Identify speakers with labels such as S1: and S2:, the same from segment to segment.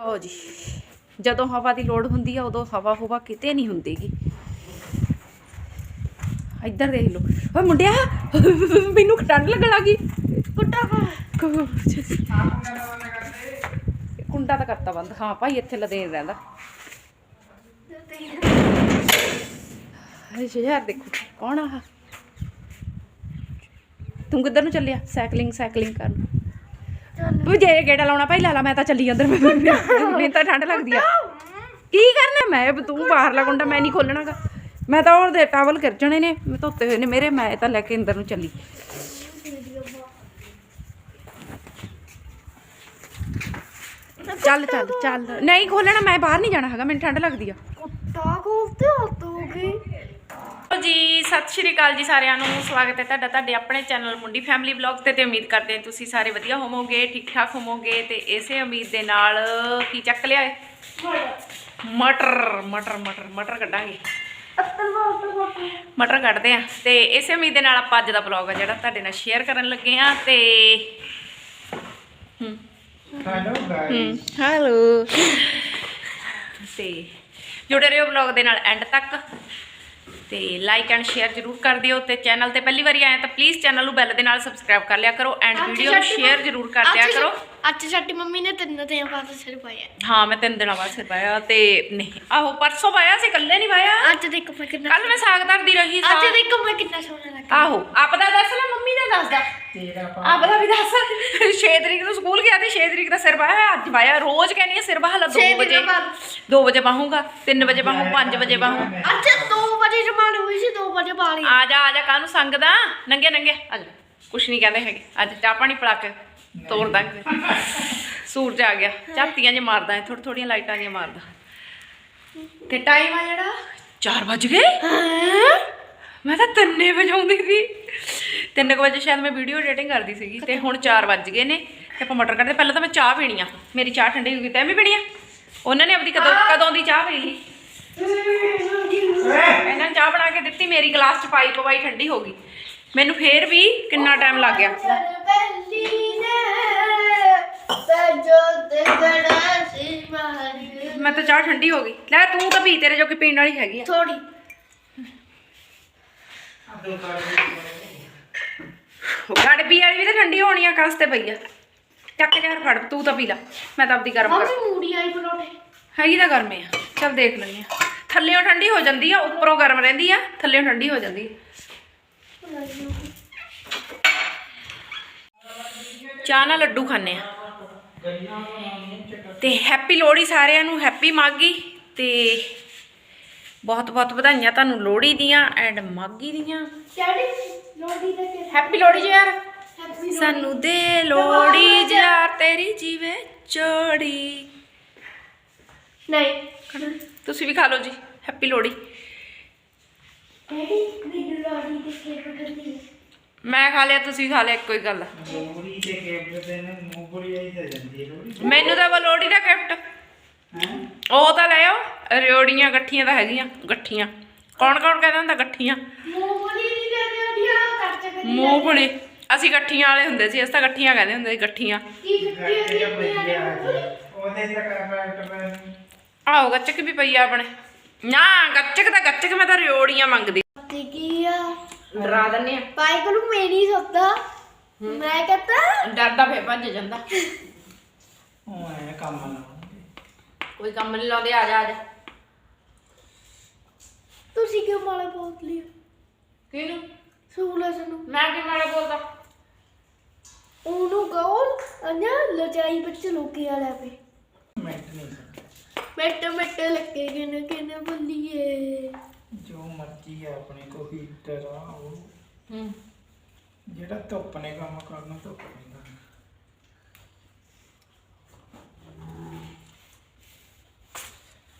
S1: ਲਓ ਜੀ, ਜਦੋਂ ਹਵਾ ਦੀ ਲੋੜ ਹੁੰਦੀ ਆ, ਉਦੋਂ ਹਵਾ ਹੁਵਾ ਕਿਤੇ ਨਹੀਂ ਹੁੰਦੀਗੀ। ਇੱਧਰ ਦੇਖ ਲਓ। ਓਏ ਮੁੰਡਿਆ, ਮੈਨੂੰ ਠੰਡ ਲੱਗਣ ਲੱਗੀ। ਕੁੱਟਾ ਕੁੰਡਾ ਤਾਂ ਕਰਤਾ ਬੰਦ। ਹਾਂ ਭਾਈ, ਇੱਥੇ ਲਦੇਨ ਰਹਿੰਦਾ। ਹਾਏ ਯਾਰ ਦੇਖੋ, ਕੌਣ ਆ ਤੂੰ ਕਿੱਧਰ ਨੂੰ ਚੱਲਿਆ? ਸਾਈਕਲਿੰਗ ਸਾਈਕਲਿੰਗ ਕਰਨ। ਤੂੰ ਜੇ ਗੇੜਾ ਲਾਉਣਾ ਭਾਈ ਲਾ ਲਾ, ਮੈਂ ਤਾਂ ਚੱਲੀ ਅੰਦਰ ਮੈਨੂੰ ਤਾਂ ਠੰਡ ਲੱਗਦੀ ਆ। ਕੀ ਕਰਨਾ ਮੈਂ? ਤੂੰ ਬਾਹਰਲਾ ਕੁੰਡਾ, ਮੈਂ ਨਹੀਂ ਖੋਲਣਾਗਾ। ਮੈਂ ਤਾਂ ਉਹਦੇ ਟਾਵਲ ਖਿਰਚਣੇ ਨੇ, ਮੈਂ ਧੋਤੇ ਹੋਏ ਨੇ ਮੇਰੇ, ਮੈਂ ਤਾਂ ਲੈ ਕੇ ਅੰਦਰ ਨੂੰ ਚੱਲੀ। ਚੱਲ ਚੱਲ ਚੱਲ। ਨਹੀਂ ਖੋਲਣਾ, ਮੈਂ ਬਾਹਰ ਨਹੀਂ ਜਾਣਾ ਹੈਗਾ, ਮੈਨੂੰ ਠੰਡ ਲੱਗਦੀ ਆ।
S2: ਕੁੱਤਾ ਖੋਲਤੇ ਹੱਥ ਹੋ ਗਈ
S1: ਜੀ ਸਤਿ ਸ਼੍ਰੀ ਅਕਾਲ ਜੀ ਸਾਰਿਆਂ ਨੂੰ। ਸਵਾਗਤ ਹੈ ਤੁਹਾਡਾ ਤੁਹਾਡੇ ਆਪਣੇ ਚੈਨਲ ਮੁੰਡੀ ਫੈਮਿਲੀ ਵਲੌਗ ਤੇ ਤੇ ਉਮੀਦ ਕਰਦੇ ਹਾਂ ਤੁਸੀਂ ਸਾਰੇ ਵਧੀਆ ਹੋਵੋਗੇ ਠੀਕ ਠਾਕ ਹੋਵੋਗੇ ਤੇ ਇਸੇ ਉਮੀਦ ਦੇ ਨਾਲ ਕੀ ਚੱਕ ਲਿਆ ਏ? ਮਟਰ ਮਟਰ ਮਟਰ ਮਟਰ ਕੱਢਾਂਗੇ। ਮਟਰ ਕੱਢਦੇ ਆ ਤੇ ਇਸੇ ਉਮੀਦ ਦੇ ਨਾਲ ਆਪਾਂ ਅੱਜ ਦਾ ਵਲੌਗ ਆ ਜਿਹੜਾ ਤੁਹਾਡੇ ਨਾਲ ਸ਼ੇਅਰ ਕਰਨ ਲੱਗੇ ਆ ਤੇ ਹੂੰ।
S3: ਹੈਲੋ ਗਾਇਸ
S1: ਹੂੰ ਹੈਲੋ ਤੇ ਜੁੜੇ ਰਹੋ ਵਲੌਗ ਦੇ ਨਾਲ ਐਂਡ ਤੱਕ। ਤੇ ਲਾਈਕ ਐਂਡ ਸ਼ੇਅਰ ਜਰੂਰ ਕਰ ਦਿਓ ਤੇ ਚੈਨਲ ਤੇ ਪਹਿਲੀ ਵਾਰੀ ਆਏ ਤਾਂ ਪਲੀਜ਼ ਚੈਨਲ ਨੂੰ ਬੈਲ ਦੇ ਨਾਲ ਸਬਸਕ੍ਰਾਈਬ ਕਰ ਲਿਆ ਕਰੋ ਐਂਡ ਵੀਡੀਓ ਨੂੰ ਸ਼ੇਅਰ ਜਰੂਰ ਕਰ ਦਿਆ ਕਰੋ।
S2: ਅੱਜ ਸਾਡੀ ਮੰਮੀ ਨੇ ਤਿੰਨ ਦਿਨ ਬਾਅਦ ਸਿਰ ਪਾਇਆ।
S1: ਹਾਂ ਮੈਂ ਤਿੰਨ ਦਿਨਾਂ ਬਾਅਦ ਸਿਰ ਪਾਇਆ ਤੇ ਨਹੀਂ ਆਹੋ ਪਰਸੋਂ ਪਾਇਆ ਸੀ ਇਕੱਲੇ ਨਹੀਂ ਪਾਇਆ।
S2: ਅੱਜ ਦੇਖੋ ਮੈਂ ਕਿੰਨਾ
S1: ਕੱਲ ਮੈਂ ਸਾਗ ਧਰਦੀ ਰਹੀ
S2: ਅੱਜ
S1: ਸਾਗ
S2: ਦੇਖੋ ਮੈਂ ਕਿੰਨਾ ਸੋਹਣਾ ਲੱਗਾ।
S1: ਆਹੋ ਆਪ ਦਾ ਦੱਸ ਲੈ ਮੰਮੀ ਦਾ ਦੱਸ ਦਾ।
S3: ਤੇਰਾ ਪਾ
S1: ਆਪ ਦਾ ਵੀ ਦੱਸ। 6 ਤਰੀਕ ਨੂੰ ਸਕੂਲ ਗਿਆ ਤੇ 6 ਤਰੀਕ ਦਾ ਸਿਰ ਪਾਇਆ ਅੱਜ ਪਾਇਆ ਰੋਜ਼ ਕਹਿੰਦੀ ਆ ਸਿਰ ਬਹਾਲਾ 2
S2: ਛੇ
S1: ਵਜੇ।
S2: ਦਿਨਾਂ ਬਾਅਦ।
S1: 2 ਵਜੇ ਬਾਹੂਗਾ 3 ਵਜੇ ਬਾਹੂ 5 ਵਜੇ ਬਾਹੂ
S2: ਅੱਜ 2 ਵਜੇ ਜਮਾਨ ਹੋਈ ਸੀ 2 ਵਜੇ ਬਾਲੀ
S1: ਆ ਜਾ ਆ ਜਾ ਕਾਹਨੂੰ ਸੰਗਦਾ? ਨੰਗੇ ਨੰਗੇ। ਆ ਜਾ ਕੁਛ ਨਹੀਂ ਕਹਿੰਦੇ ਹੈਗੇ। ਅੱਜ ਚਾਹ ਪਾਣੀ ਪਿਲਾ ਕੇ ਤੋੜ ਦਾਂਗੇ। ਸੂਰਜ ਆ ਗਿਆ। ਝਾਤੀਆਂ ਜੇ ਮਾਰਦਾ ਹੈ ਥੋੜੀ ਥੋੜੀਆਂ ਲਾਈਟਾਂ ਜਿਹੀਆਂ ਮਾਰਦਾ। ਤੇ ਟਾਈਮ ਆ ਜਿਹੜਾ? 4 ਵਜ ਗਏ। ਮੈਂ ਤਾਂ ਤਿੰਨੇ ਵਜਾਉਂਦੀ ਸੀ। 3 ਵਜੇ ਸ਼ਾਇਦ ਮੈਂ ਵੀਡੀਓ ਐਡੀਟਿੰਗ ਕਰਦੀ ਸੀਗੀ ਤੇ ਹੁਣ 4 ਵੱਜ ਗਏ ਨੇ। ਤੇ ਆਪਾਂ ਮਟਰ ਕੱਢਦੇ ਪਹਿਲਾਂ ਤਾਂ ਮੈਂ ਚਾਹ ਪੀਣੀ ਆ। ਮੇਰੀ ਚਾਹ ਠੰਡੀ ਹੋ ਗਈ ਤੈਂ ਵੀ ਪੀਣੀ ਆ? ਉਹਨਾਂ ਨੇ ਆਪਣੀ ਕਦੋਂ ਕਦੋਂ ਦੀ ਚਾਹ ਪੀ ਲਈ? ਇਹਨਾਂ ਨੇ ਚਾਹ ਬਣਾ ਕੇ ਦਿੱਤੀ ਮੇਰੀ ਗਲਾਸ ਚ ਪਾਈ ਪਵਾਈ ਠੰਡੀ ਹੋ ਗਈ। ਮੈਨੂੰ ਫੇਰ ਵੀ ਕਿੰਨਾ ਟਾਈਮ ਲੱਗ ਗਿਆ।
S2: ਗੜਾ
S1: ਮੈਂ ਤਾਂ ਚਾਹ ਠੰਡੀ ਹੋ ਗਈ। ਲੈ ਤੂੰ ਤਾਂ ਪੀ ਤੇਰੇ ਜੋ ਕਿ ਪੀਣ ਵਾਲੀ ਹੈਗੀ ਆ।
S2: ਥੋੜੀ।
S1: ਗੜਬੀ ਵਾਲੀ ਵੀ ਤਾਂ ਠੰਡੀ ਹੋਣੀ ਆ ਕਾਸਤੇ ਪਈ ਆ। ਚੱਕ ਯਾਰ ਫੜ ਤੂੰ ਤਾਂ ਪੀ ਲੈ। ਮੈਂ ਤਾਂ ਆਪਦੀ ਗਰਮ ਕਰ
S2: ਮੰਮੀ ਮੂੜੀ ਆਈ ਪਰੋਠੇ।
S1: ਹੈਗੀ ਤਾਂ ਗਰਮੇ ਆ। ਚੱਲ ਦੇਖ ਲੈਂਦੇ ਆ। ਥੱਲੇੋਂ ਠੰਡੀ ਹੋ ਜਾਂਦੀ ਆ ਉੱਪਰੋਂ ਗਰਮ ਰਹਿੰਦੀ ਆ ਥੱਲੇੋਂ ਠੰਡੀ ਹੋ ਜਾਂਦੀ ਚਾਹ ਨਾਲ ਲੱਡੂ ਖਾਣੇ ਆ। ਤੇ ਹੈਪੀ ਲੋਹੜੀ ਸਾਰਿਆਂ ਨੂੰ ਹੈਪੀ ਮਾਗੀ ਤੇ ਬਹੁਤ ਬਹੁਤ ਵਧਾਈਆਂ ਤੁਹਾਨੂੰ ਲੋਹੜੀ ਦੀਆਂ ਐਂਡ ਮਾਗੀ ਦੀਆਂ।
S2: ਲੋੜੀ ਦੇ
S1: ਹੈਪੀ ਲੋਹੜੀ ਜੀ ਯਾਰ। ਸਾਨੂੰ ਦੇ ਲੋਹੜੀ ਯਾਰ ਤੇਰੀ ਜੀਵੇ ਚੋੜੀ।
S2: ਨਹੀਂ।
S1: ਤੁਸੀਂ ਵੀ ਖਾ ਲਓ ਜੀ ਹੈਪੀ
S2: ਡੈਡੀ ਲੋੜੀ ਦੇ
S1: ਮੈਂ ਖਾ ਲਿਆ ਤੁਸੀਂ ਖਾ ਲਿਆ ਇੱਕੋ ਹੀ ਗੱਲ ਆ।
S3: ਲੋੜੀ ਦੇ ਕੇਬਲ ਤੇ ਨੇ ਮੂੰਗਫਲੀ ਆਈ ਤਾਂ ਜਾਂਦੀ ਹੈ ਲੋੜੀ
S1: ਮੈਨੂੰ ਤਾਂ ਵਾ ਲੋਹੜੀ ਦਾ ਗਿਫਟ।
S3: ਹੈ?
S1: ਉਹ ਤਾਂ ਲੈ ਆਓ ਰਿਓੜੀਆਂ ਗੱਠੀਆਂ ਤਾਂ ਹੈਗੀਆਂ ਗੱਠੀਆਂ। ਕੌਣ ਕੌਣ ਕਹਿੰਦਾ ਹੁੰਦਾ ਗੱਠੀਆਂ?
S2: ਮੂੰਗਫਲੀ ਦੀ ਦੇ ਦਿਆ ਕੱਟ ਕੇ
S1: ਮੂੰਗਫਲੀ। ਅਸੀਂ ਗੱਠੀਆਂ ਵਾਲੇ ਹੁੰਦੇ ਸੀ ਅਸੀਂ ਤਾਂ ਗੱਠੀਆਂ ਕਹਿੰਦੇ ਹੁੰਦੇ ਸੀ ਗੱਠੀਆਂ।
S3: ਉਹਦੇ? ਤੇ
S1: ਆਹੋ ਗੱਚਕ ਵੀ ਪਈ ਆ ਆਪਣੇ। ਨਾ ਗੱਚਕ ਤਾਂ ਗੱਚਕ ਮੈਂ ਤਾਂ ਰਿਓੜੀਆਂ ਮੰਗਦੀ।
S2: ਕੀ ਆ?
S1: ਡਰਾ ਦਿੰਨੇ ਆ।
S2: ਪਾਈ ਕੋਲ ਮੇਰੀ ਸੱਤਾ। ਮੈਂ ਕਹਤਾ
S1: ਡਰਦਾ ਫੇ ਭੱਜ ਜਾਂਦਾ।
S3: ਉਹ ਐ ਕੰਮ ਨਾ
S1: ਕੋਈ ਕੰਮ ਨਹੀਂ ਲਾਉਂਦੇ ਆ ਜਾ ਆ ਜਾ।
S2: ਤੁਸੀਂ ਕਿਉਂ ਮਾਲੇ ਬੋਲ ਲਿਓ
S1: ਕਿਹਨੂੰ?
S2: ਸੂਲਸ ਨੂੰ
S1: ਮੈਂ ਕਿ ਮਾੜਾ ਬੋਲਦਾ?
S2: ਉਹਨੂੰ ਕਹੋ ਅਨਿਆ ਲਜਾਈ ਬੱਚ ਲੋਕੀ ਵਾਲਾ ਪੇ
S3: ਮਿੰਟ ਨਹੀਂ
S2: ਮਿੱਟ ਮਿੱਟ ਲੱਗੇ ਕਿਨ ਕਿਨ ਬੱਲੀਏ।
S3: ਜੋ ਮਰਜ਼ੀ ਆ ਆਪਣੇ ਕੋ ਹੀਟਰ ਆ ਉਹ।
S1: ਹੂੰ।
S3: ਜਿਹੜਾ ਧੁੱਪ ਨੇ ਕੰਮ ਕਰਨਾ ਧੁੱਪ ਨੇ ਕਰਨਾ।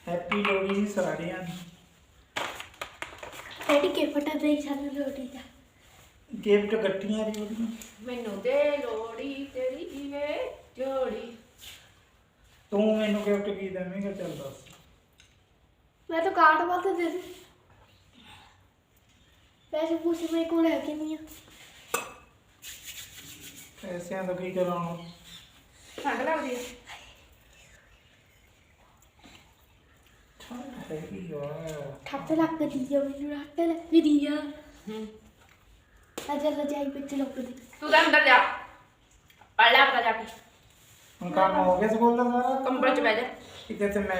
S3: ਹੈਪੀ ਲੋਹੜੀ ਸਾਰਿਆਂ ਨੂੰ
S2: ਡੈਡੀ ਕੇ ਫਟਾ ਦੇ ਸਾਨੂੰ ਲੋੜੀ ਦਾ।
S3: ਗਿਫਟ ਗੱਟੀਆਂ ਦੀ ਉਹਦੀਆਂ?
S1: ਮੈਨੂੰ ਦੇ ਲੋੜੀ ਤੇਰੀ ਜੀਵੇ ਜੋੜੀ।
S3: ਤੂੰ ਮੈਨੂੰ ਗਿਫਟ ਕੀ ਦੇਵੇਂਗਾ? ਚੱਲ ਦੱਸ।
S2: ਮੈਂ ਤਾਂ ਕਾਰਡ ਬਾਤ ਦੇ ਦੇ। ਪੈਸੇ ਪੂਸੇ ਮੇਰੇ ਕੋਲ ਹੈ ਕਿ ਨਹੀਂ ਆ?
S3: ਪੈਸਿਆਂ ਦਾ ਕੀ ਕਰਾਉਣਾ?
S1: ਠੰਡ ਲੱਗਦੀ ਆ।
S3: ਹੈਗੀ ਆ।
S2: ਠੱਟ ਲੱਗਦੀ ਆ ਮੈਨੂੰ ਠੱਟ ਲੱਗਦੀ ਆ।
S1: ਹੂੰ।
S2: ਅੱਜ ਰਜਾਈ ਵਿੱਚ ਲੱਗਦੀ
S1: ਤੂੰ ਤਾਂ ਅੰਦਰ ਜਾ। ਪੜ ਲੈ ਆਪਣਾ ਜਾ ਕੇ।
S3: ਹੁਣ ਕੰਮ ਹੋ ਗਿਆ ਸਕੂਲ ਦਾ ਸਾਰਾ?
S1: ਕੰਬਲ 'ਚ ਬਹਿ ਜਾ।
S3: ਕਿਤੇ ਤੇ ਮੈਂ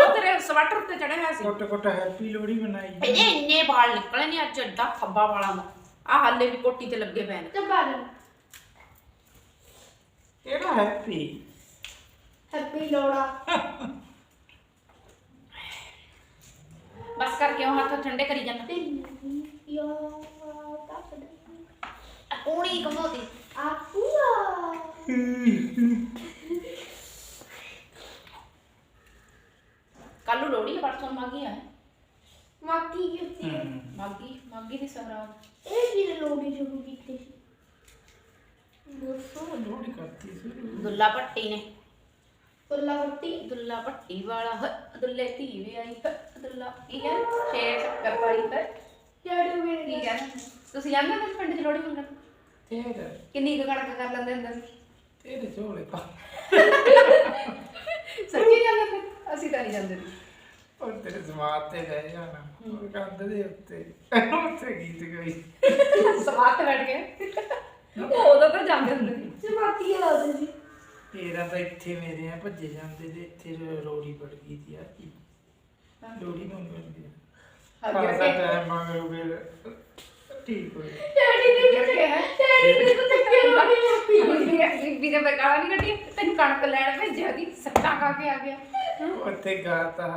S1: ਉਹ ਤੇਰੇ ਸਵੈਟਰ ਉੱਤੇ ਚੜਿਆ ਹੋਇਆ ਸੀ।
S3: ਕੋਟ ਕੋਟ ਹੈਪੀ ਲੋਹੜੀ ਮਨਾਈ।
S1: ਇਹਦੇ ਇੰਨੇ ਵਾਲ ਨਿਕਲੇ ਨੇ ਅੱਜ ਏਡਾ ਖੱਬਾ ਵਾਲਾਂ ਦਾ। ਆ ਹਾਲੇ ਵੀ ਕੋਟੀ ਤੇ ਲੱਗੇ ਪਏ ਨੇ।
S2: ਤੇ ਬਾਰਨ
S3: ਕਿਹੜਾ ਹੈਪੀ?
S2: ਹੈਪੀ ਲੋੜਾ
S1: ਬਸ ਕਰਕੇ ਉਹ ਹੱਥ ਠੰਡੇ ਕਰੀ ਜਾਂਦਾ?
S2: ਯਾ ਤਾਂ
S1: ਕੋਣੀ ਕਮੋਦੀ
S2: ਆਪੂਆ
S1: ਕੱਲੂ ਲੋੜੀ ਪਰਸੋਂ ਮਾਗੀ ਆ।
S2: ਮਾਕੀ ਕਿੱਥੇ?
S1: ਮਾਗੀ ਮਾਗੀ ਦੀ ਸਗਰਾਤ
S2: ਇਹ ਵੀ ਲੋੜੀ ਸ਼ੁਰੂ ਕੀਤੀ ਸੀ?
S3: ਦੱਸੋ ਲੋਹੜੀ ਕਰਤੀ ਸੀ।
S1: ਦੁੱਲਾ ਭੱਟੀ ਨੇ।
S2: ਪੁੱਲਾ ਵੱਟੀ
S1: ਦੁੱਲਾ ਭੱਟੀ ਵਾਲਾ ਹ, ਦੁੱਲੇ ਧੀ ਵੀ ਆਈ ਹ, ਦੁੱਲਾ ਕੀ ਹੈ ਛੇ ਚੱਕਰ ਪਾਈ ਹੈ। ਠੀਕ ਹੈ ਤੁਸੀਂ ਜਾਂਦੇ ਹੋ ਪਿੰਡ ਚ ਲੋੜੀ ਮੰਗਣ?
S3: ਤੇਰੇ
S1: ਕਿੰਨੀ ਕੁ ਕਣਕ ਕਰ ਲੈਂਦੇ ਹੁੰਦੇ? ਸੀ
S3: ਤੇਰੇ ਝੋਲੇ ਪਾ।
S1: ਸੱਚੀ ਜਾਂਦੇ ਹੁੰਦੇ ਅਸੀਂ ਤਾਂ ਨਹੀਂ ਜਾਂਦੇ। ਸੀ
S3: ਔਰ ਤੇਰੇ ਸਮਾਤ ਤੇ ਰਹਿ ਜਾਣਾ ਉਹ ਕੰਧ ਦੇ ਉੱਤੇ। ਉੱਤੇ ਗੀਤ ਗਈ।
S1: ਸਵਾਦ ਤੇ ਬੈਠ ਕੇ ਉਦੋਂ ਤਾਂ ਜਾਂਦੇ ਹੁੰਦੇ ਸੀ।
S2: ਚਮਾਤੀ ਲਾਉਂਦੇ ਸੀ
S3: ਤੇਰਾ ਤਾਂ ਇੱਥੇ ਮੇਰੇ ਆ ਭੱਜੇ ਜਾਂਦੇ ਤੇ ਇੱਥੇ ਲੋੜੀ ਪੜ ਗਈ ਸੀ ਆ ਕੀ
S1: ਰੱਖੇ।
S3: ਟਾਈਮ ਮੰਗ ਗਏ ਠੀਕ ਹੋ ਗਿਆ।
S2: ਡੈਡੀ ਨੇ
S1: ਅੱਗੇ ਰੱਖੇ ਹੈ।
S2: ਡੈਡੀ ਨੇ ਕੁਝ ਕਿਹਾ ਨਹੀਂ
S1: ਬੀਬੀ ਨੇ ਬਗਾਲਾ ਨਹੀਂ ਕੱਢੀ ਤੈਨੂੰ ਕਣਕ ਲੈਣ ਭੇਜਿਆ ਦੀ ਸੱਟਾ ਖਾ ਕੇ ਆ ਗਿਆ।
S3: ਉੱਥੇ ਗਾਤਾ।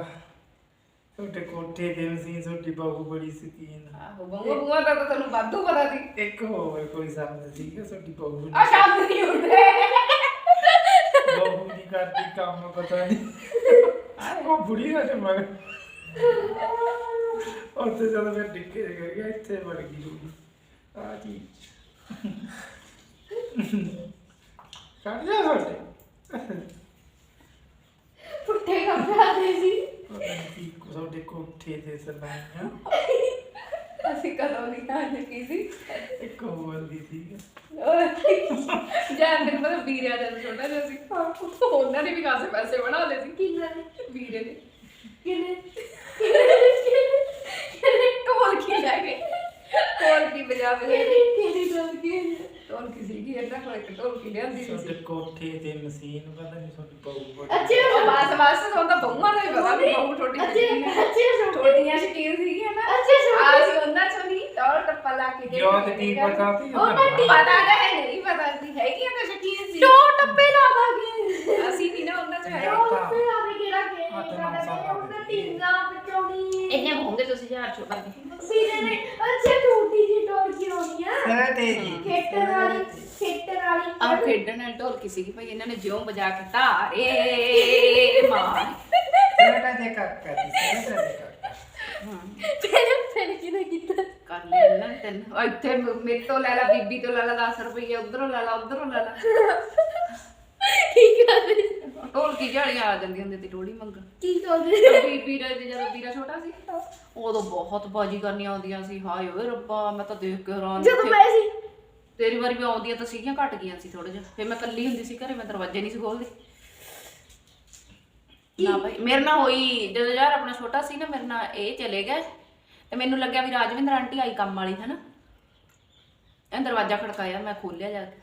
S3: ਤੁਹਾਡੇ ਕੋਠੇ ਦੇ ਸੀ ਤੁਹਾਡੀ ਬਹੂ ਬੜੀ ਸਕੀਨ
S1: ਆਹੋ ਬੰਗੋ ਬੰਗੋ ਦਾ ਤਾਂ ਤੁਹਾਨੂੰ ਵਾਧੂ ਪਤਾ ਸੀ।
S3: ਇੱਕ ਹੋਰ ਕੋਈ ਸ਼ਬਦ ਸੀਗਾ ਤੁਹਾਡੀ ਬਹੂ
S1: ਆ
S3: ਨੀ-
S1: ਸ਼ਬਦ ਨਹੀਂ ਹੁੰਦੇ।
S3: ਬਹੂ ਨਹੀਂ ਕਰਦੀ ਕੰਮ ਪਤਾ ਨਹੀਂ। ਉਹ ਬੁੜੀ ਦਾ ਤੇ ਮਰ ਉੱਥੇ ਜਦੋਂ ਮੈਂ ਡਿੱਕੇ ਕਰ ਗਿਆ ਇੱਥੇ ਵੜ ਗਈ ਲੋੜੀ ਆ ਜੀ। ਕੱਢ ਜਾ ਸਾਡੇ।
S2: ਪੁੱਠੇ ਕੱਪੜੇ ਸੀ।
S3: ਪਤਾ ਨਹੀਂ ਕੀ ਤੁਹਾਡੇ ਕੋਠੇ ਤੇ ਸਲਾਈਆਂ
S1: ਅਸੀਂ ਕਦੋਂ ਨਹੀਂ ਤਾਂ ਕੀ ਸੀ।
S3: ਇੱਕ ਹੋਰ ਦੀ ਸੀ।
S1: ਜਾਨ ਦਿਨ ਮਤਲਬ ਵੀਰਿਆ ਜਦ ਛੋਟਾ ਜਿਹਾ ਸੀ। ਉਹਨਾਂ ਨੇ ਵੀ ਕਾਸੇ ਪੈਸੇ ਬਣਾ ਲਏ ਸੀ।
S2: ਕਿੰਨਾ ਨੇ
S1: ਵੀਰੇ ਨੇ।
S2: ਕਿੰਨੇ
S1: ਢੋਲਕੀ ਲੈ ਕੇ ਕੇ
S2: ਕਿਹੜੀ ਗੱਲ ਕੀ
S1: ਢੋਲਕੀ ਸੀ ਕਿ ਇਹਨਾਂ ਕੋਲ ਇੱਕ ਢੋਲਕੀ ਲਿਆਂਦੀ ਸੀ?
S3: ਤੁਹਾਡੇ ਕੋਠੇ ਤੇ ਮਸ਼ੀਨ ਪਤਾ ਨਹੀਂ ਤੁਹਾਡੀ ਬੜੀ
S2: ਅੱਛਾ
S1: ਉਹ ਬਸ ਬਸ ਉਹ ਤਾਂ ਬੰਗਾਂ ਦਾ ਹੀ ਪਤਾ ਵੀ ਬਹੁਤ ਛੋਟੀ
S2: ਅੱਛਾ ਅੱਛਾ
S1: ਛੋਟੀਆਂ ਸ਼ਕੀਨ ਸੀਗੀਆਂ ਨਾ।
S2: ਅੱਛਾ ਛੋਟੀ।
S1: ਆ ਸੀ ਉਹਨਾਂ ਚੋਂ ਨਹੀਂ ਟੌਰ ਟੱਪਾ ਲਾ ਕੇ
S3: ਯਾਦ ਕੀ ਪਤਾ ਸੀ?
S2: ਉਹਨਾਂ ਦੀ-
S1: ਪਤਾ ਤਾਂ ਹੈ ਨਹੀਂ ਪਤਾ ਸੀ। ਹੈਗੀਆਂ ਤਾਂ ਸ਼ਕੀਨ ਸੀ।
S2: ਦੋ ਟੱਪੇ ਲਾ ਦਾਂਗੇ
S1: ਅਸੀਂ ਨਹੀਂ ਨਾ ਉਹਨਾਂ ਚ ਹੈ
S2: ਦੋ ਟੱਪੇ ਲਾ ਦੇ ਕਿਹੜਾ ਕੇ
S3: ਅੱਠ ਨੌ ਸਾਲ ਦਾ।
S2: ਉਹਨਾਂ ਟਿੰਗਾ ਪਚੌਣੀ
S1: ਇੰਨੇ ਹੋਣਗੇ ਤੁਸੀਂ ਹਜ਼ਾਰ ਚੋਂ। ਕਰਕੇ
S2: ਵੀਰੇ ਨੇ। ਅੱਛਾ ਜੀ ਆ
S3: ਤੇਰੀ
S2: ਖੇਟਰ ਵਾਲੀ ਖੇਟਰ ਵਾਲੀ
S1: ਆਹ ਖੇਡਣ ਨਾਲ ਢੋਲਕੀ ਸੀਗੀ ਭਾਈ ਇਹਨਾਂ ਨੇ ਜਿਉਂ ਵਜਾ ਕੇ ਧਾਰੇ ਮਾਰ।
S3: ਛੋਟਾ ਜਿਹਾ ਕਾਕਾ ਸੀ ਛੋਟਾ ਜਿਹਾ ਕਾਕਾ
S2: ਫਿਰ ਫਿਰ ਕਿਹਨੇ ਕੀਤਾ?
S1: ਕਰ ਲੈ ਇਹਨਾਂ ਨੇ ਤੈਨੂੰ। ਇੱਥੇ ਮੇਰੇ ਤੋਂ ਲੈ ਲਾ ਬੀਬੀ ਤੋਂ ਲੈ ਲਾ 10 ਰੁਪਏ ਉਧਰੋਂ ਲੈ ਲਾ ਉਧਰੋਂ ਲੈ ਲਾ।
S2: ਕੀ ਕਰਦੇ
S1: ਢੋਲਕੀ ਝਾੜੀਆਂ ਆ ਜਾਂਦੀਆਂ ਹੁੰਦੀਆਂ ਤੇ ਟੋੜੀ ਮੰਗਣ।
S2: ਕੀ ਕਰਦੇ
S1: ਬੀਬੀ ਦਾ ਜਦੋਂ ਵੀਰਾ ਛੋਟਾ ਸੀ ਉਦੋਂ ਬਹੁਤ ਬਾਜੀ ਕਰਨੀਆਂ ਆਉਂਦੀਆਂ ਸੀ। ਹਾਏ ਓਏ ਰੱਬਾ ਮੈਂ ਤਾਂ ਦੇਖ ਕੇ ਹੈਰਾਨ
S2: ਜਦੋਂ ਮੈਂ ਸੀ।
S1: ਤੇਰੀ ਵਾਰੀ ਵੀ ਆਉਂਦੀਆਂ ਤਾਂ ਸੀਗੀਆਂ ਘਟ ਗਈਆਂ ਸੀ ਥੋੜਾ ਜਿਹਾ। ਫਿਰ ਮੈਂ ਇਕੱਲੀ ਹੁੰਦੀ ਸੀ ਘਰੇ ਮੈਂ ਦਰਵਾਜ਼ੇ ਨਹੀਂ ਸੀ ਖੋਲਦੀ ਨਾ ਭਾਈ ਮੇਰੇ ਨਾਲ ਹੋਈ ਜਦੋਂ ਯਾਰ ਆਪਣਾ ਛੋਟਾ ਸੀ ਨਾ ਮੇਰੇ ਨਾਲ ਇਹ ਚਲੇ ਗਏ। ਤੇ ਮੈਨੂੰ ਲੱਗਿਆ ਵੀ ਰਾਜਵਿੰਦਰ ਆਂਟੀ ਆਈ ਕੰਮ ਵਾਲੀ ਹੈ ਨਾ ਇਹ ਦਰਵਾਜ਼ਾ ਖੜਕਾਇਆ ਮੈਂ ਖੋਲਿਆ ਜਾ ਕੇ।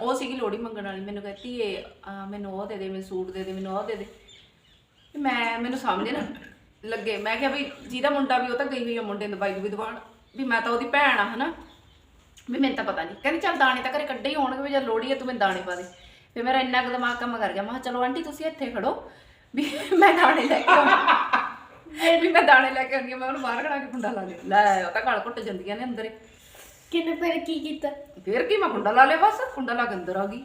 S1: ਉਹ ਸੀਗੀ ਲੋੜੀ ਮੰਗਣ ਵਾਲੀ ਮੈਨੂੰ ਕਹਿੰਦੀ ਏ ਆ, ਮੈਨੂੰ ਉਹ ਦੇ ਦੇ ਮੈਨੂੰ ਸੂਟ ਦੇ ਦੇ ਮੈਨੂੰ ਉਹ ਦੇ ਦੇ। ਤੇ ਮੈਂ ਮੈਨੂੰ ਸਮਝ ਨਾ ਲੱਗੇ। ਮੈਂ ਕਿਹਾ ਵੀ ਜਿਹਦਾ ਮੁੰਡਾ ਵੀ ਉਹ ਤਾਂ ਗਈ ਹੋਈ ਆ ਮੁੰਡੇ ਨੂੰ ਦਵਾਈ ਵੀ ਦਵਾਉਣ। ਵੀ ਮੈਂ ਤਾਂ ਉਹਦੀ ਭੈਣ ਆ ਹਨਾ? ਵੀ ਮੈਨੂੰ ਤਾਂ ਪਤਾ ਨਹੀਂ ਕਹਿੰਦੀ ਚੱਲ ਦਾਣੇ ਤਾਂ ਘਰੇ ਕੱਢੇ ਹੀ ਹੋਣਗੇ ਵੀ ਜਦ ਲੋੜੀ ਹੈ ਤੂੰ ਮੈਨੂੰ ਦਾਣੇ ਪਾ ਦੇ। ਫਿਰ ਮੇਰਾ ਇੰਨਾ ਕੁ ਦਿਮਾਗ ਕੰਮ ਕਰ ਗਿਆ। ਮੈਂ ਕਿਹਾ ਚਲੋ ਆਂਟੀ ਤੁਸੀਂ ਇੱਥੇ ਖੜੋ। ਵੀ ਮੈਂ ਦਾਣੇ ਲੈ ਕੇ ਆਉਂਦੀ ਵੀ ਮੈਂ ਦਾਣੇ ਲੈ ਕੇ ਆਉਂਦੀ ਹਾਂ ਮੈਂ ਉਹਨੂੰ ਬਾਹਰ ਖੜਾ ਕੇ ਕੁੰਡਾ ਲਾ ਲਿਆ ਲੈ ਉਹ ਤਾਂ ਗਲ ਘੁੱਟ ਜਾਂਦੀਆਂ ਨੇ ਅੰਦਰੇ।
S2: ਕਿੰਨੇ ਫਿਰ ਕੀ ਕੀਤਾ?
S1: ਫੇਰ ਕੀ ਮੈਂ ਕੁੰਡਾ ਲਾ ਲਿਆ ਬਸ ਕੁੰਡਾ ਲਾ ਕੇ ਅੰਦਰ ਆ ਗਈ।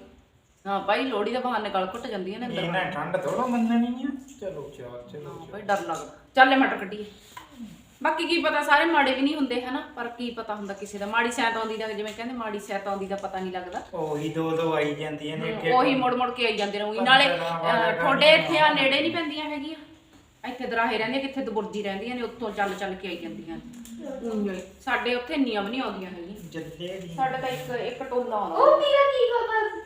S1: ਹਾਂ ਭਾਈ ਲੋੜੀ ਦਾ ਬਹਾਨੇ ਗਲ ਘੁੱਟ ਜਾਂਦੀਆਂ ਨੇ ਅੰਦਰ।
S3: ਇਹਨਾਂ ਠੰਡ ਥੋੜਾ ਮੰਨਣੀ ਆ। ਚਲੋ ਚਾਰ
S1: ਹਾਂ
S3: ਚਲੋ
S1: ਭਾਈ ਡਰ ਲੱਗਦਾ ਚੱਲ ਇਹ ਮਟਰ ਕੱਢੀਏ। ਬਾਕੀ ਕੀ ਪਤਾ ਸਾਰੇ ਮਾੜੇ ਵੀ ਨਹੀਂ ਹੁੰਦੇ ਹਨਾ? ਪਰ ਕੀ ਪਤਾ ਹੁੰਦਾ ਕਿਸੇ ਦਾ। ਮਾੜੀ ਸੈਤ ਆਉਂਦੀ ਦਾ ਜਿਵੇਂ ਕਹਿੰਦੇ ਮਾੜੀ ਸੈਤ ਆਉਂਦੀ ਦਾ ਪਤਾ ਨਹੀਂ ਲੱਗਦਾ।
S3: ਉਹੀ ਦੋ ਦੋ ਆਈ ਜਾਂਦੀਆਂ ਨੇ ਅੱਗੇ
S1: ਉਹੀ ਮੁੜ ਮੁੜ ਕੇ ਆਈ ਜਾਂਦੇ ਨੇ ਉਹੀ ਨਾਲੇ ਅਹ, ਤੁਹਾਡੇ ਇੱਥੇ ਆ ਨੇੜੇ ਨਹੀਂ ਪੈਂਦੀਆਂ ਹੈਗੀਆਂ। ਇੱਥੇ ਦਰਾਹੇ ਰਹਿੰਦੀਆਂ ਕਿੱਥੇ ਦਬੁਰਜੀ ਰਹਿੰਦੀਆਂ ਨੇ ਉੱਥੋਂ ਚੱਲ ਚੱਲ ਕੇ ਆਈ ਜਾਂਦੀਆਂ ਨੇ। ਹੀ। ਸਾਡੇ ਉੱਥੇ ਇੰਨੀਆਂ ਵੀ ਨਹੀਂ ਆਉਂਦੀਆਂ ਹੈਗੀਆਂ।
S3: ਜੱਲੇ ਦੀ
S1: ਸਾਡੇ ਤਾਂ ਇੱਕ ਇੱਕ ਟੋਲਾ ਆਉਂਦਾ।
S2: ਉਹ ਮੇਰਾ ਕੀ ਕਰਦਾ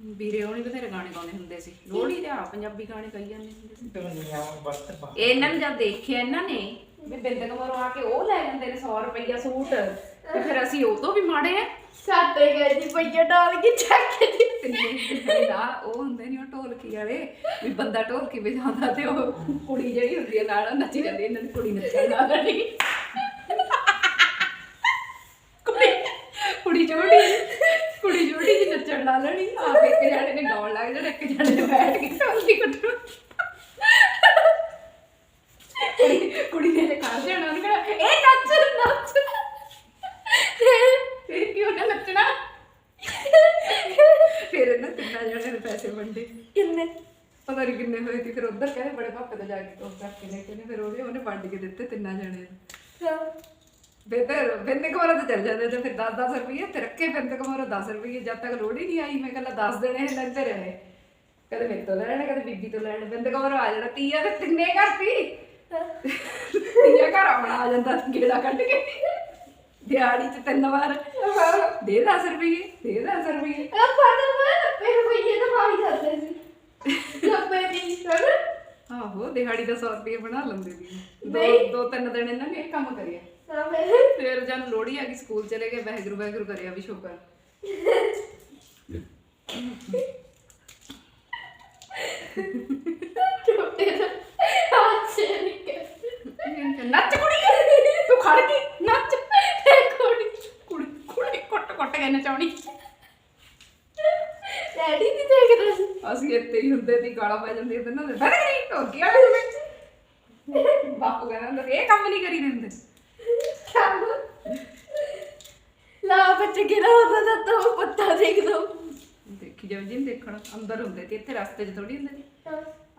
S1: ਵੀਰੇ ਹੋਣੀ ਬਥੇਰੇ ਗਾਣੇ ਗਾਉਂਦੇ ਹੁੰਦੇ ਸੀ। ਲੋਹੜੀ ਦੇ ਆ ਪੰਜਾਬੀ ਗਾਣੇ ਕਹੀ ਜਾਂਦੇ ਹੁੰਦੇ ਸੀ।
S3: ਦੁਨੀਆ ਵਸਤ
S1: ਇਹ ਇਹਨਾਂ ਨੂੰ ਜਦ ਦੇਖਿਆ ਇਹਨਾਂ ਨੇ ਵੀ ਬਿੰਦਕ ਮਰੋ ਆ ਕੇ ਉਹ ਲੈ ਜਾਂਦੇ ਨੇ 100 ਰੁਪਈਆ ਸੂਟ। ਤੇ ਫਿਰ ਅਸੀਂ ਉਹ ਤੋਂ ਵੀ ਮਾੜੇ ਆ।
S2: ਸਾਡੇ ਗਏ ਦੀ ਪਈਆ ਡਾਲ ਕੇ ਚੱਕ ਕੇ
S1: ਜਿਹੜੇ ਦਾ ਉਹ ਹੁੰਦੇ ਨੇ ਉਹ ਢੋਲਕੀ ਵਾਲੇ ਵੀ ਬੰਦਾ ਢੋਲਕੀ ਵਜਾਉਂਦਾ ਤੇ ਉਹ ਕੁੜੀ ਜਿਹੜੀ ਹੁੰਦੀ ਹੈ ਨਾਲ ਉਹ ਨੱਚੀ ਜਾਂਦੀ ਇਹਨਾਂ ਦੀ ਕੁੜੀ ਨੱਚਣ ਨਾਲ। ਨਹੀਂ ਕੁੜੀ ਜੋੜੀ ਕੁੜੀ ਜੋੜੀ ਜੀ ਨੱਚਣ ਨਾਲ ਨਹੀਂ ਆਪ ਇੱਕ ਜਣੇ ਨੇ ਗਾਉਣ ਲੱਗ ਜਾਣਾ ਇੱਕ ਜਣੇ ਨੇ ਬੈਠ ਕੇ ਢੋਲਕੀ ਕੁੱਟਣਾ ਕੁੜੀ ਕੁੜੀ ਨੇ ਜੇ ਕਰ ਜਾਣਾ ਉਹਨੇ ਕਹਿਣਾ ਇਹ ਨੱਚ ਨੱਚ। ਫਿਰ ਕਿਉਂ ਨਾ ਨੱਚਣਾ? ਫਿਰ ਇਹਨਾਂ ਤਿੰਨਾਂ ਜਣਿਆਂ ਨੇ ਪੈਸੇ ਵੰਡੇ।
S2: ਕਿੰਨੇ?
S1: ਪਤਾ ਨਹੀਂ ਕਿੰਨੇ ਹੋਏ ਸੀ ਫਿਰ ਉਧਰ ਕਹਿੰਦੇ ਬੜੇ ਪਾਪੇ ਤੋਂ ਜਾ ਕੇ ਤੋੜ ਚੱਕ ਕੇ ਲੈ ਕੇ ਨੇ ਫਿਰ ਉਹਨੇ ਉਹਨੇ ਵੰਡ ਕੇ ਦਿੱਤੇ ਤਿੰਨਾਂ ਜਣਿਆਂ ਨੂੰ। ਬੇਦਰ ਬਿੰਦ ਕਮਰਾ ਤੇ ਚੱਲ ਜਾਂਦੇ ਤੇ ਫਿਰ 10-10 ਰੁਪਏ ਤੇ ਰੱਖੇ ਬਿੰਦ ਕਮਰਾ 10 ਰੁਪਏ ਜਦ ਤੱਕ ਲੋੜ ਹੀ ਨਹੀਂ ਆਈ ਮੈਂ ਕਹਿੰਦਾ 10 ਦੇਣੇ ਲੈਂਦੇ ਰਹੇ। ਕਦੇ ਮੇਰੇ ਤੋਂ ਲੈਣੇ ਕਦੇ ਬੀਬੀ ਤੋਂ ਲੈਣੇ ਬਿੰਦ ਕਮਰਾ ਆ ਜਾਣਾ ਤੀਆ ਤੇ ਤਿੰਨੇ ਕਰਤੀ ਤੀਆ ਘਰ ਆਉਣਾ ਆ ਜਾਂਦਾ ਗੇੜਾ ਕੱਢ ਕੇ। ਦਿਹਾੜੀ ਚ ਤਿੰਨ ਵਾਰ। ਦੇ 10 ਰੁਪਏ ਦੇ 10 ਰੁਪਏ
S2: ਆ ਫਾਦਰ ਮੈਂ ਨੱਬੇ ਰੁਪਈਏ ਦਾ ਭਾਈ ਕਰਦੇ ਸੀ। ਨੱਬੇ ਦੀ ਸਰ
S1: ਆਹੋ ਦਿਹਾੜੀ ਦਾ 100 ਰੁਪਏ ਬਣਾ ਲੈਂਦੇ ਸੀ। ਦੋ। ਦੋ ਤਿੰਨ ਦਿਨ ਇਹਨਾਂ ਨੇ ਇਹ ਕੰਮ ਕਰਿਆ। ਫਿਰ ਜਦ ਲੋੜੀ ਆ ਗਈ ਸਕੂਲ ਚਲੇ ਗਏ ਵਹਿਗੁਰੂ ਵਹਿਗੁਰੂ ਕਰਿਆ ਵੀ ਸ਼ੁਕਰ।
S2: ਦਾ
S1: ਨੱਚ ਕੁੜੀ ਤੂੰ ਖੜ ਗਈ ਨੱਚ।
S2: ਕੁੜੀ।
S1: ਕੁੜੀ ਕੁੜੀ ਕੁੱਟ ਕੁੱਟ ਕੇ ਨਚਾਉਣੀ।
S2: ਡੈਡੀ ਦੀ ਦੇਖਦਾ ਸੀ।
S1: ਅਸੀਂ ਇੱਥੇ ਹੀ ਹੁੰਦੇ ਸੀ ਗਾਲਾਂ ਪੈ ਜਾਂਦੀਆਂ ਤੇ ਨਾ ਬੈਠ ਗਈ ਹੋ ਗਿਆ ਵਿੱਚ। ਬਾਪੂ ਕਹਿੰਦਾ ਹੁੰਦਾ ਇਹ ਕੰਮ ਨਹੀਂ ਕਰੀ ਦਿੰਦੇ।
S2: ਲਾ ਬੱਚੇ ਗਿਰਾ ਹੁੰਦਾ ਤਾਂ ਤੋ ਪੱਤਾ ਦੇਖ ਦੋ।
S1: ਦੇਖੀ ਜਾਓ ਜੀ ਦੇਖਣ। ਅੰਦਰ ਹੁੰਦੇ ਸੀ ਇੱਥੇ ਰਸਤੇ 'ਚ ਥੋੜੀ ਹੁੰਦੇ। ਸੀ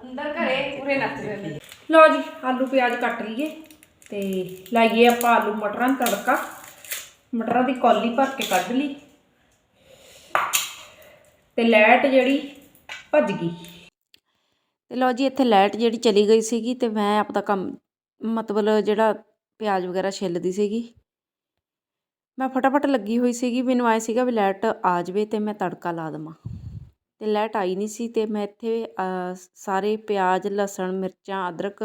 S1: ਅੰਦਰ ਘਰੇ ਪੂਰੇ ਨੱਚਦੇ ਨੇ। ਲਓ ਜੀ ਆਲੂ ਪਿਆਜ਼ ਕੱਟ ਲਈਏ ਤੇ ਲਾਈਏ ਆਪਾਂ ਆਲੂ ਮਟਰਾਂ ਦਾ ਤੜਕਾ। ਮਟਰਾਂ ਦੀ ਕੌਲੀ ਭਰ ਕੇ ਕੱਢ ਲਈ। ਤੇ ਲੈਟ ਜਿਹੜੀ ਭੱਜ ਗਈ। ਤੇ ਲਓ ਜੀ ਇੱਥੇ ਲਾਈਟ ਜਿਹੜੀ ਚਲੀ ਗਈ ਸੀਗੀ ਤੇ ਮੈਂ ਆਪਦਾ ਕੰਮ ਮਤਲਬ ਜਿਹੜਾ ਪਿਆਜ਼ ਵਗੈਰਾ ਛਿੱਲਦੀ ਸੀਗੀ। ਮੈਂ ਫਟਾਫਟ ਲੱਗੀ ਹੋਈ ਸੀਗੀ ਮੈਨੂੰ ਆਏ ਸੀਗਾ ਵੀ ਲਾਈਟ ਆ ਜਾਵੇ ਤੇ ਮੈਂ ਤੜਕਾ ਲਾ ਦੇਵਾਂ। ਤੇ ਲਾਈਟ ਆਈ ਨਹੀਂ ਸੀ ਤੇ ਮੈਂ ਇੱਥੇ ਸਾਰੇ ਪਿਆਜ਼ ਲਸਣ ਮਿਰਚਾਂ ਅਦਰਕ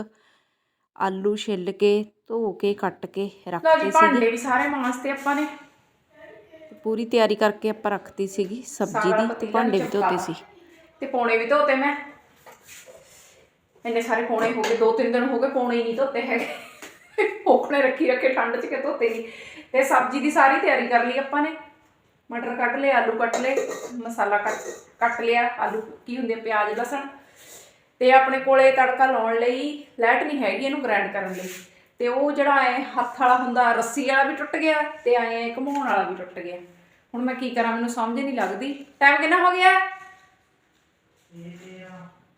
S1: ਆਲੂ ਛਿੱਲ ਕੇ ਧੋ ਕੇ ਕੱਟ ਕੇ ਰੱਖਤੇ ਸੀਗੇ।
S4: ਵੀ ਸਾਰੇ ਮਾਸਤੇ ਆਪਾਂ ਨੇ।
S1: ਪੂਰੀ ਤਿਆਰੀ ਕਰਕੇ ਆਪਾਂ ਰੱਖਤੀ ਸੀਗੀ ਸਬਜ਼ੀ ਦੀ ਤੇ ਭਾਂਡੇ ਵੀ ਧੋਤੇ ਸੀ।
S4: ਤੇ ਪੌਣੇ ਵੀ ਧੋਤੇ ਮੈਂ। ਇੰਨੇ ਸਾਰੇ ਪੌਣੇ ਹੋ ਗਏ ਦੋ ਤਿੰਨ ਦਿਨ ਹੋ ਗਏ ਪੌਣੇ ਹੀ ਨਹੀਂ ਧੋਤੇ ਹੈਗੇ। ਪੋਖਣੇ ਰੱਖੀ ਰੱਖੇ ਠੰਡ 'ਚ ਕਿ ਧੋਤੇ ਨਹੀਂ ਤੇ ਸਬਜ਼ੀ ਦੀ ਸਾਰੀ ਤਿਆਰੀ ਕਰ ਲਈ ਆਪਾਂ ਨੇ। ਮਟਰ ਕੱਟ ਲਏ ਆਲੂ ਕੱਟ ਲਏ ਮਸਾਲਾ ਕੱਟ ਕੱਟ ਲਿਆ। ਆਲੂ ਕੀ ਹੁੰਦੇ ਪਿਆਜ਼ ਲਸਣ। ਤੇ ਆਪਣੇ ਕੋਲੇ ਤੜਕਾ ਲਾਉਣ ਲਈ ਲਾਈਟ ਨਹੀਂ ਹੈਗੀ ਇਹਨੂੰ ਗ੍ਰਾਈਂਡ ਕਰਨ ਲਈ। ਤੇ ਉਹ ਜਿਹੜਾ ਐ ਹੱਥ ਵਾਲਾ ਹੁੰਦਾ ਰੱਸੀ ਵਾਲਾ ਵੀ ਟੁੱਟ ਗਿਆ ਤੇ ਐ ਘਮਾਉਣ ਵਾਲਾ ਵੀ ਟੁੱਟ ਗਿਆ। ਹੁਣ ਮੈਂ ਕੀ ਕਰਾਂ ਮੈਨੂੰ ਸਮਝ ਨਹੀਂ ਲੱਗਦੀ। ਟਾਈਮ ਕਿੰਨਾ ਹੋ ਗਿਆ?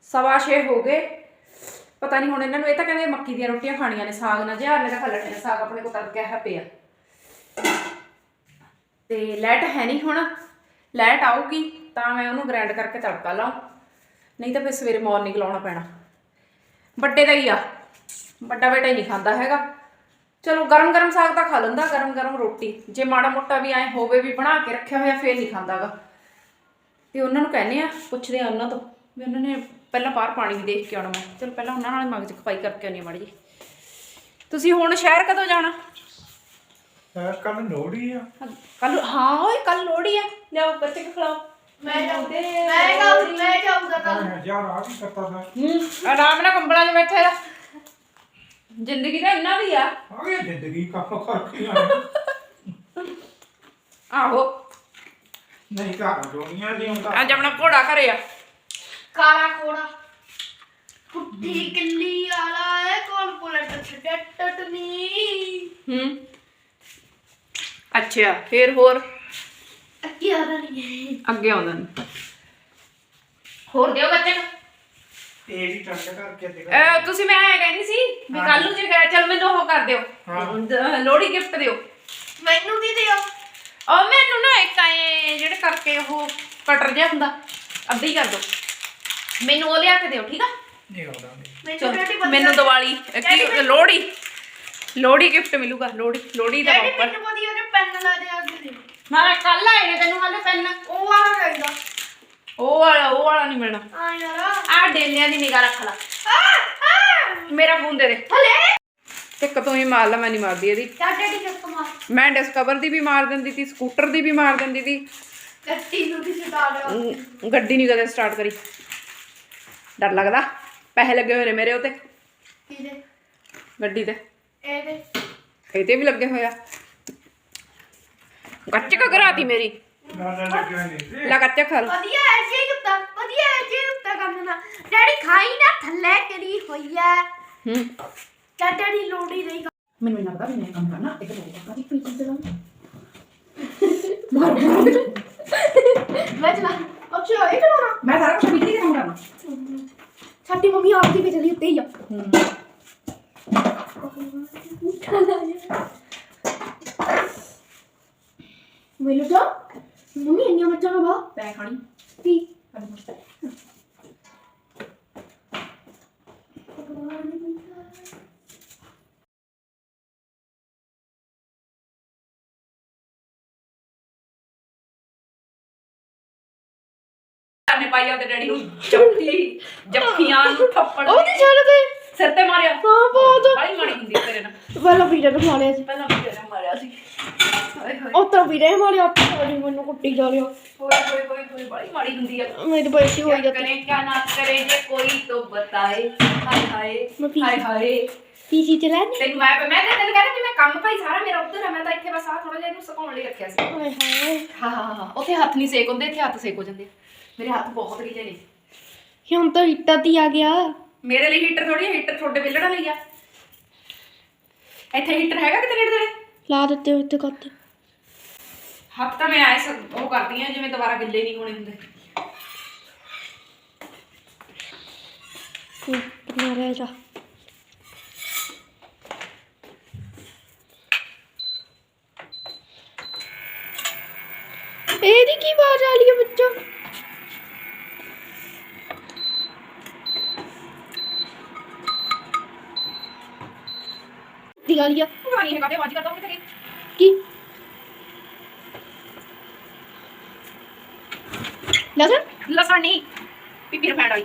S4: ਸਵਾ ਛੇ ਹੋ ਗਏ। ਪਤਾ ਨਹੀਂ ਹੁਣ ਇਹਨਾਂ ਨੂੰ, ਇਹ ਤਾਂ ਕਹਿੰਦੇ ਮੱਕੀ ਦੀਆਂ ਰੋਟੀਆਂ ਖਾਣੀਆਂ ਨੇ, ਸਾਗ ਨਾਲ ਜਿਹਾ ਮੇਰਾ ਖਲਣੇ ਨੇ ਸਾਗ ਆਪਣੇ ਕੋਲ ਤੜਕਿਆ ਹੈ ਪਿਆ। ਤੇ ਲੈਟ ਹੈ ਨਹੀਂ ਹੁਣ ਲਾਈਟ ਆਊਗੀ, ਤਾਂ ਮੈਂ ਉਹਨੂੰ ਗ੍ਰਾਈਂਡ ਕਰਕੇ ਤੜਕਾ ਲਾਉਂ ਨਹੀਂ ਤਾਂ ਫਿਰ ਸਵੇਰੇ ਮਾਰਨਿੰਗ ਲਾਉਣਾ ਪੈਣਾ। ਵੱਡੇ ਦਾ ਹੀ ਆ, ਵੱਡਾ ਬੇਟਾ ਹੀ ਨਹੀਂ ਖਾਂਦਾ ਹੈਗਾ। ਚਲੋ ਗਰਮ ਗਰਮ ਸਾਗ ਤਾਂ ਖਾ ਲੈਂਦਾ ਗਰਮ ਗਰਮ ਰੋਟੀ। ਜੇ ਮਾੜਾ ਮੋਟਾ ਵੀ ਐ ਹੋਵੇ ਵੀ ਬਣਾ ਕੇ ਰੱਖਿਆ ਹੋਇਆ, ਫੇਰ ਨਹੀਂ ਖਾਂਦਾਗਾ ਤੇ ਉਹਨਾਂ ਨੂੰ ਕਹਿੰਦੇ ਆ, ਪੁੱਛਦੇ ਆ ਉਹਨਾਂ ਤੋਂ, ਵੀ ਉਹਨਾਂ ਨੇ ਪਹਿਲਾਂ ਬਾਹਰ ਪਾਣੀ ਵੀ ਦੇਖ ਕੇ ਆਉਣਾ ਮੈਂ। ਚਲ ਪਹਿਲਾਂ ਉਹਨਾਂ ਨਾਲ ਮਗਜ ਖਪਾਈ ਕਰਕੇ ਆਉਣੀ ਮਾੜੀ ਜੀ ਤੁਸੀਂ ਹੁਣ ਸ਼ਹਿਰ ਕਦੋਂ ਜਾਣਾ?
S3: ਕੱਲ ਲੋੜੀ ਆ।
S4: ਕੱਲ ਹਾਂ ਓਏ ਕੱਲ ਲੋੜੀ ਆ। ਲਿਆਓ ਬੱਚੇ ਨੂੰ ਖਿਲਾਓ।
S2: ਮੈਂ ਜਾਉਂਦੇ ਮੈਂ ਜਾਉਂਦੀ ਮੈਂ ਜਾਉਂਦਾ ਕੱਲ
S3: ਯਾਰ ਆ ਕੀ ਕਰਤਾ ਦਾ
S4: ਹੂੰ ਆਰਾਮ ਨਾਲ ਕੰਬਲਾਂ 'ਚ ਬੈਠੇ ਰਹਿ। ਜ਼ਿੰਦਗੀ ਤਾਂ ਇੰਨਾ ਦੀ ਆ।
S3: ਆ ਗਿਆ ਜ਼ਿੰਦਗੀ ਕੰਮ ਕਰਕੇ ਆਇਆ
S4: ਆਹੋ।
S3: ਨਹੀਂ ਘਰ ਜੋੜੀਆਂ ਦੀ ਹੁੰਦਾ
S4: ਅੱਜ ਆਪਣਾ ਘੋੜਾ ਘਰੇ ਆ।
S2: ਕਾਲਾ ਕੋੜਾ ਪੁੱਠੀ ਕਿੱਲੀ ਵਾਲਾ ਹੈ ਕੋਲ ਪੁਲਟ ਛੱਡਿਆ ਟਟਨੀ।
S4: ਹੂੰ। ਅੱਛਾ ਫੇਰ ਹੋਰ?
S2: ਆਦਾ ਨਹੀਂ
S4: ਅੱਗੇ ਆਉਂਦਾ ਨੀ। ਹੋਰ ਦਿਓ ਬੱਚੇ ਨੂੰ।
S3: ਇਹ ਵੀ ਕਰਕੇ
S4: ਅਹ ਤੁਸੀਂ ਮੈਂ ਐਂ ਕਹਿੰਦੀ ਸੀ ਵੀ ਕੱਲ ਨੂੰ ਜੇ ਗਏ ਚਲ ਮੈਨੂੰ ਉਹ ਕਰ ਦਿਓ।
S3: ਹਾਂ।
S4: ਲੋੜੀ ਗਿਫਟ ਦਿਓ।
S2: ਮੈਨੂੰ ਦੀ ਦਿਓ?
S4: ਉਹ ਮੈਨੂੰ ਨਾ ਇੱਕ ਐ ਜਿਹੜੇ ਕਰਕੇ ਉਹ ਕਟਰ ਜਿਹਾ ਹੁੰਦਾ ਅੱਧੀ ਕਰ ਦਿਓ। ਮੈਨੂੰ ਉਹ ਲਿਆ ਕੇ ਦਿਓ ਠੀਕ ਆ?
S3: ਨਹੀਂ ਆਉਂਦਾ ਨਹੀਂ
S2: ਮੈਨੂੰ ਡੈਡੀ
S4: ਚਲੋ, ਮੈਨੂੰ ਦੀਵਾਲੀ ਅਹ ਕੀ ਲੋੜੀ ਲੋੜੀ ਗਿਫਟ ਮਿਲੂਗਾ ਲੋੜੀ ਲੋੜੀ ਦਾ
S2: ਡੈਡੀ
S4: ਉੱਪਰ
S2: ਮੈਨੂੰ ਵਧੀਆ ਜਿਹਾ ਪੈਨ ਲਾ ਦੇ ਆ ਦੇ
S4: ਮੈਂ ਕੱਲ ਆਏ ਨੇ ਤੈਨੂੰ ਹਾਲੇ ਪੈਨ।
S2: ਉਹ ਵਾਲਾ ਚਾਹੀਦਾ।
S1: ਉਹ ਵਾਲਾ ਉਹ ਵਾਲਾ ਨਹੀਂ ਮਿਲਣਾ।
S2: ਆ ਯਾਰ।
S1: ਆ ਡੇਲਿਆਂ ਦੀ ਨਿਗਾਹ ਰੱਖ ਲੈ। ਮੇਰਾ ਫੋਨ ਦੇ ਦੇ।
S2: ਹਲੇ?
S1: ਇੱਕ ਤੂੰ ਹੀ ਮਾਰ ਲੈ ਮੈਂ ਨਹੀਂ ਮਾਰਦੀ ਇਹਦੀ।
S2: ਸਾਡੇ ਦੀ ਕਸਟਮਰ
S1: ਮੈਂ ਡਿਸਕਵਰ ਦੀ ਵੀ ਮਾਰ ਦਿੰਦੀ ਸੀ ਸਕੂਟਰ ਦੀ ਵੀ ਮਾਰ ਦਿੰਦੀ ਸੀ।
S2: ਕੱਟੀ ਨੂੰ ਦੀ ਛਡਾ ਲਿਆ।
S1: ਅਮ, ਗੱਡੀ ਨਹੀਂ ਕਦੇ ਸਟਾਰਟ ਕਰੀ। ਡਰ ਲੱਗਦਾ। ਪੈਸੇ ਲੱਗੇ ਹੋਏ ਨੇ ਮੇਰੇ ਉਤੇ
S2: ਕਿਹਦੇ?
S1: ਗੱਡੀ ਤੇ।
S2: ਇਹਦੇ।
S1: ਇਹ ਤੇ ਵੀ ਲੱਗੇ ਹੋਇਆ ਗੱਚ ਕਰਾਤੀ ਮੇਰੀ।
S3: ਨਾ ਨਾ ਲੱਗਿਆ ਨਹੀਂ?
S1: ਲਾ ਗੱਚ ਖਾ ਲਓ।
S2: ਵਧੀਆ ਹੈ ਜੀ ਕੁੱਤਾ ਵਧੀਆ ਹੈ ਜੀ ਕੁੱਤਾ ਕੰਮ ਦਾ। ਡੈਡੀ ਖਾਈ ਨਾ ਥੱਲੇ ਕਰੀ ਹੋਈ ਹੈ।
S1: ਹੂੰ।
S2: ਚਾਚਾ ਦੀ ਲੋੜੀ ਨਹੀਂ।
S4: ਮੈਨੂੰ ਇਹਨਾਂ ਪਤਾ ਵੀ ਮੈਂ ਕੰਮ ਕਰਨਾ ਇੱਕ ਦੋ ਟੱਕਾ ਦੀ ਪੀਛੇ ਚਲਾ
S2: ਮੈਂ ਚਲਾ ਅੱਛਾ ਇਹ ਚਲਾਉਣਾ
S4: ਮੈਂ ਸਾਰਾ ਕੁਝ ਬਿਜਲੀ ਦਾ ਕੰਮ ਕਰਨਾ
S2: ਸਾਡੀ ਮੰਮੀ ਆਪਦੀ ਵੀ ਚਲੀ ਉੱਤੇ ਹੀ ਆ। ਮੈਨੂੰ ਤਾਂ ਮੰਮੀ ਇੰਨੀਆਂ ਮੱਛਾਂ ਵਾ
S4: ਪੈ ਖਾਣੀ।
S2: ਕੀ
S1: ਕਰਨੇ ਪਾਈ ਆਪਦੇ ਡੈਡੀ ਨੂੰ ਜੱਫੀ ਜੱਫੀਆਂ ਨੂੰ ਥੱਪੜ
S2: ਉਹਦੀ ਛੱਡ ਦੇ।
S1: ਸਿਰ ਤੇ ਮਾਰਿਆ।
S2: ਹਾਂ
S1: ਮਾਰੀ ਹੁੰਦੀ ਤੇਰੇ ਨਾਲ।
S2: ਪਹਿਲਾਂ ਵੀਰੇ ਨੇ ਮਾਰਿਆ ਸੀ।
S1: ਪਹਿਲਾਂ ਵੀਰੇ ਨੇ ਮਾਰਿਆ ਸੀ।
S2: ਉਹ ਤਾਂ ਵੀਰੇ ਮਾਰਿਆ ਆਪੇ ਮੈਨੂੰ ਕੁੱਟੀ ਜਾ ਰਿਹਾ।
S1: ਹੋਏ ਹੋਏ ਹੋਏ ਹੋਏ ਬਾਈ ਮਾਰੀ ਹੁੰਦੀ ਆ।
S2: ਮੇਰੀ ਬੇਇੱਜ਼ਤੀ ਹੋਈ ਜਾਂਦੀ
S1: ਕਰੇ ਕਿਆ ਨਾ ਕਰੇ ਜੇ ਕੋਈ ਤੋ ਬਤਾਏ।
S2: ਹਾਏ ਹਾਏ
S1: ਹਾਏ ਹਾਏ।
S2: ਪੀਸੀ ਚਲਾ ਨਹੀਂ
S1: ਤੈਨੂੰ ਮੈਂ ਮੈਂ ਤਾਂ ਤੈਨੂੰ ਕਹਿੰਦਾ ਕਿ ਮੈਂ ਕੰਮ ਭਾਈ ਸਾਰਾ ਮੇਰਾ ਉੱਧਰ ਹੈ ਮੈਂ ਤਾਂ ਇੱਥੇ ਬਸ ਆ ਥੋੜਾ ਜਿਹਾ ਇਹਨੂੰ ਸੁਕਾਉਣ ਲਈ ਰੱਖਿਆ ਸੀ।
S2: ਹਾਏ ਹਾਏ।
S1: ਹਾਂ ਹਾਂ ਉੱਥੇ ਹੱਥ ਨਹੀਂ ਸੇਕ ਹੁੰਦੇ ਇੱਥੇ ਹੱਥ ਸੇਕ ਹੋ ਜਾਂਦੇ ਮੇਰੇ ਹੱਥ ਬਹੁਤ ਗਿੱਲੇ ਨੇ
S2: ਹੁਣ ਤਾਂ ਇੱਟਾਂ ਦੀ ਆ ਗਿਆ।
S1: ਮੇਰੇ ਲਈ ਹੀਟਰ ਥੋੜੀ ਹੀਟਰ ਤੁਹਾਡੇ ਵਿਲੜਾ ਲਈ ਆ। ਇੱਥੇ ਹੀਟਰ ਹੈਗਾ ਕਿਤੇ ਨੇੜੇ ਤੇੜੇ?
S2: ਲਾ ਦਿੱਤੇ ਉੱਤੇ ਕੱਟ
S1: ਹੱਥ ਤਾਂ ਮੈਂ ਐਸ ਉਹ ਕਰਦੀ ਆ ਜਿਵੇਂ ਦੁਬਾਰਾ ਗਿੱਲੇ ਨਹੀਂ ਹੋਣੇ ਹੁੰਦੇ।
S2: ਬਣਾ ਰਿਹਾ ਜਾ ਇਹਦੀ ਕੀ ਆਵਾਜ਼ ਆ ਰਹੀ ਹੈ ਬੱਚਾ ਗਾਲੀ ਆ?
S1: ਪਤਾ ਨਹੀਂ ਹੈਗਾ ਤੇ ਵਾਜੀ ਕਰਦਾ ਕਿਤੇ ਗਈ
S2: ਕੀ? ਲਸਣ?
S1: ਲਸਣ ਨਹੀਂ ਪੀਪੀ ਰਫੈਂਡ ਵਾਲੀ।